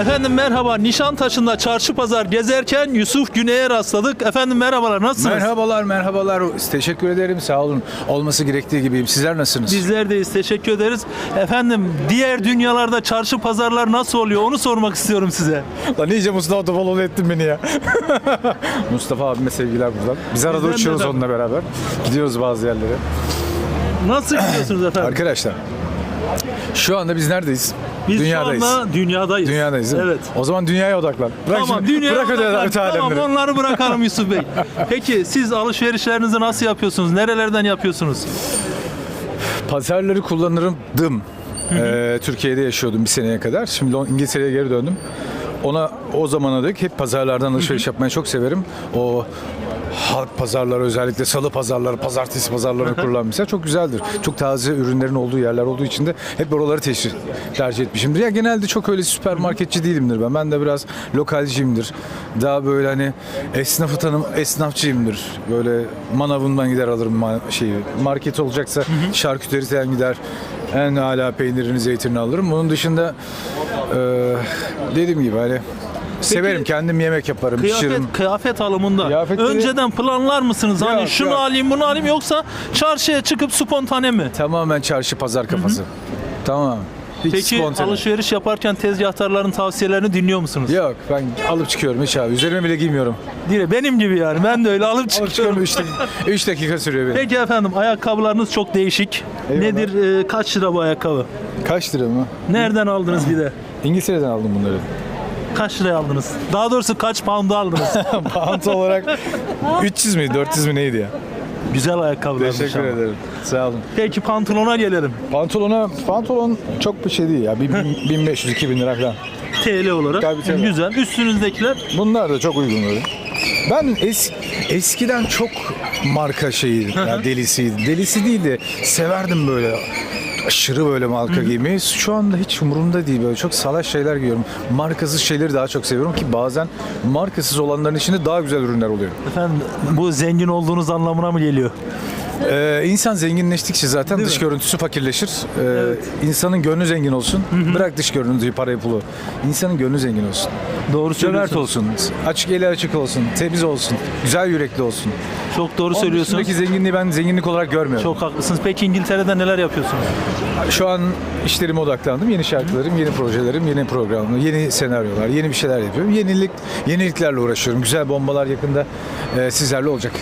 Efendim merhaba. Nişantaşı'nda çarşı pazar gezerken Yusuf Güney'e rastladık. Efendim merhabalar. Nasılsınız? Merhabalar, merhabalar. Teşekkür ederim. Sağ olun. Olması gerektiği gibiyim. Sizler nasılsınız? Bizler deyiz. Teşekkür ederiz. Efendim diğer dünyalarda çarşı pazarlar nasıl oluyor? Onu sormak istiyorum size. Lan iyice Mustafa Topaloğlu ettin beni ya. Mustafa abime sevgiler buradan. Biz arada Bizden de uçuyoruz onunla beraber. Gidiyoruz bazı yerlere. Nasıl gidiyorsunuz efendim? Arkadaşlar, şu anda biz neredeyiz? Biz Dünyadayız. şu anda dünyadayız. Dünyadayız değil mi? Evet. O zaman dünyaya odaklan. Bırak Tamam şimdi- dünya bırak odaklan. öte Tamam alemleri. onları bırakalım Yusuf Bey. Peki siz alışverişlerinizi nasıl yapıyorsunuz? Nerelerden yapıyorsunuz? Pazarları kullanırım. Dım. Ee, Türkiye'de yaşıyordum bir seneye kadar. Şimdi İngiltere'ye geri döndüm. Ona o zamana dek hep pazarlardan alışveriş yapmayı çok severim. O halk pazarları özellikle salı pazarları, pazartesi pazarlarını kurulan mesela çok güzeldir. Çok taze ürünlerin olduğu yerler olduğu için de hep oraları teşhir, tercih etmişimdir. Ya genelde çok öyle süpermarketçi değilimdir ben. Ben de biraz lokalciyimdir. Daha böyle hani esnafı tanım, esnafçıyımdır. Böyle manavından gider alırım ma- şeyi. Market olacaksa şarküteriden gider. En hala peynirini, zeytinini alırım. Bunun dışında e, dediğim gibi hani severim. Kendim yemek yaparım, Kıyafet, pişiririm. kıyafet alımında Kıyafetleri- önceden planlar mısınız? Hani Yok, şunu yok. alayım bunu alayım yoksa çarşıya çıkıp spontane mi? Tamamen çarşı pazar kafası. Tamam. Hiç Peki spontane. alışveriş yaparken tezgahtarların tavsiyelerini dinliyor musunuz? Yok ben alıp çıkıyorum hiç abi. Üzerime bile giymiyorum. Dire benim gibi yani. Ben de öyle alıp Alıp çıkıyorum çıkıyorum. 3 dakika, üç dakika sürüyor benim. Peki efendim ayakkabılarınız çok değişik. Eyvallah. Nedir e, kaç lira bu ayakkabı? Kaç lira mı? Nereden aldınız bir de? İngiltere'den aldım bunları. Kaç liraya aldınız? Daha doğrusu kaç pound'a aldınız? Pound olarak 300 mi 400 mü neydi ya? Güzel ayakkabılar. Teşekkür ederim. Sağ olun. Peki pantolona gelelim. Pantolona, pantolon çok bir şey değil ya. Bir- bir 1500-2000 lira falan. TL olarak. Tabii, tabii. Güzel. Üstünüzdekiler Bunlar da çok uygun böyle. Ben es, eskiden çok marka şeyi, ya delisiydi. Delisi değil de severdim böyle aşırı böyle marka giymeyi. Şu anda hiç umurumda değil böyle çok salaş şeyler giyiyorum. Markasız şeyleri daha çok seviyorum ki bazen markasız olanların içinde daha güzel ürünler oluyor. efendim bu zengin olduğunuz anlamına mı geliyor? Ee, insan zenginleştikçe zaten Değil dış mi? görüntüsü fakirleşir. Ee, İnsanın gönlü zengin olsun. Bırak dış görüntüyü, parayı, pulu. İnsanın gönlü zengin olsun. Doğru Cömert söylüyorsunuz. olsun, açık eli açık olsun, temiz olsun, güzel yürekli olsun. Çok doğru Onun söylüyorsunuz. dışındaki zenginliği ben zenginlik olarak görmüyorum. Çok haklısınız. Peki İngiltere'de neler yapıyorsunuz? Şu an işlerime odaklandım. Yeni şarkılarım, yeni projelerim, yeni programlar, yeni senaryolar, yeni bir şeyler yapıyorum. Yenilik, yeniliklerle uğraşıyorum. Güzel bombalar yakında e, sizlerle olacak.